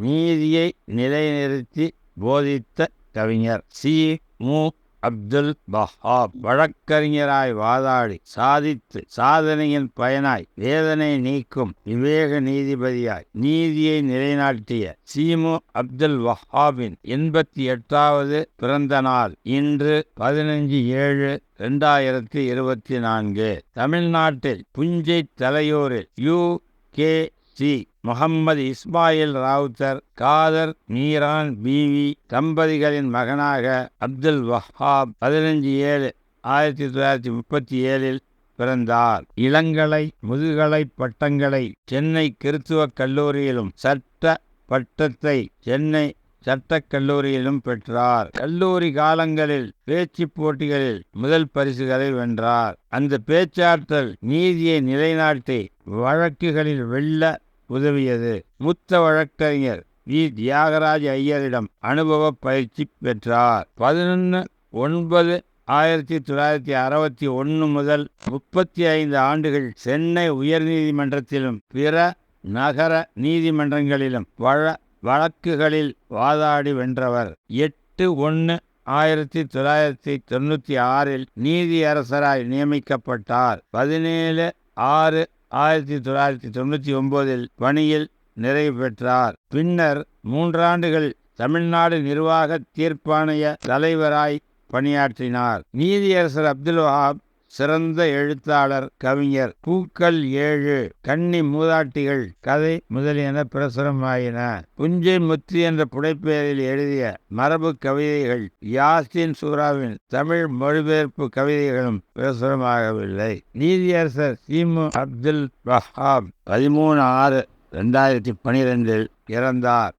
நீதியை நிலைநிறுத்தி போதித்த கவிஞர் சி. மு. அப்துல் வஹாப். வழக்கறிஞராய் வாதாடி சாதித்து சாதனையின் பயனாய் வேதனை நீக்கும் விவேக நீதிபதியாய் நீதியை நிலைநாட்டிய சீமு அப்துல் வஹாபின் எண்பத்தி எட்டாவது பிறந்த நாள் இன்று பதினஞ்சு ஏழு ரெண்டாயிரத்தி இருபத்தி நான்கு. தமிழ்நாட்டில் புஞ்சை தலையூரில் U. K. C. Muhammad Ismail Rowther Kader Meeran Beevi தம்பதிகளின் மகனாக அப்துல் வஹாப் பதினஞ்சு ஏழு ஆயிரத்தி தொள்ளாயிரத்தி முப்பத்தி ஏழில் பிறந்தார். இளங்கலை முதுகலை பட்டங்களை சென்னை கிறித்துவக் கல்லூரியிலும் சட்ட பட்டத்தை சென்னை சட்டக் கல்லூரியிலும் பெற்றார். கல்லூரி காலங்களில் பேச்சு போட்டிகளில் முதல் பரிசுகளை வென்றார். அந்த பேச்சாற்றல் நீதியை நிலைநாட்டி வழக்குகளில் வெல்ல உதவியது. மூத்த வழக்கறிஞர் வி. தியாகராஜ் ஐயரிடம் அனுபவ பயிற்சி பெற்றார். பதினொன்று ஒன்பது ஆயிரத்தி தொள்ளாயிரத்தி அறுபத்தி ஒன்று முதல் முப்பத்தி ஐந்து ஆண்டுகள் சென்னை உயர்நீதிமன்றத்திலும் பிற நகர நீதிமன்றங்களிலும் வழ வழக்குகளில் வாதாடி வென்றவர். எட்டு ஒன்று ஆயிரத்தி தொள்ளாயிரத்தி தொண்ணூற்றி ஆறில் நீதியரசராய் நியமிக்கப்பட்டார். பதினேழு ஆறு ஆயிரத்தி தொள்ளாயிரத்தி தொண்ணூற்றி ஒன்பதில் பணியில் நிறைவு பெற்றார். பின்னர் மூன்றாண்டுகள் தமிழ்நாடு நிர்வாக தீர்ப்பாணைய தலைவராய் பணியாற்றினார். நீதியரசர் அப்துல் வஹாப் சிறந்த எழுத்தாளர் கவிஞர் பூக்கள் ஏழு கன்னி மூதாட்டிகள் கதை முதலியன பிரசுரமாயின. புஞ்சை முத்து என்ற புடைப்பெயரில் எழுதிய மரபு கவிதைகள் யாசின் சூராவின் தமிழ் மொழிபெயர்ப்பு கவிதைகளும் பிரசுரமாகவில்லை. நீதியரசர் சீமு அப்துல் வஹாப் பதிமூணு ஆறு ரெண்டாயிரத்தி பனிரெண்டில் இறந்தார்.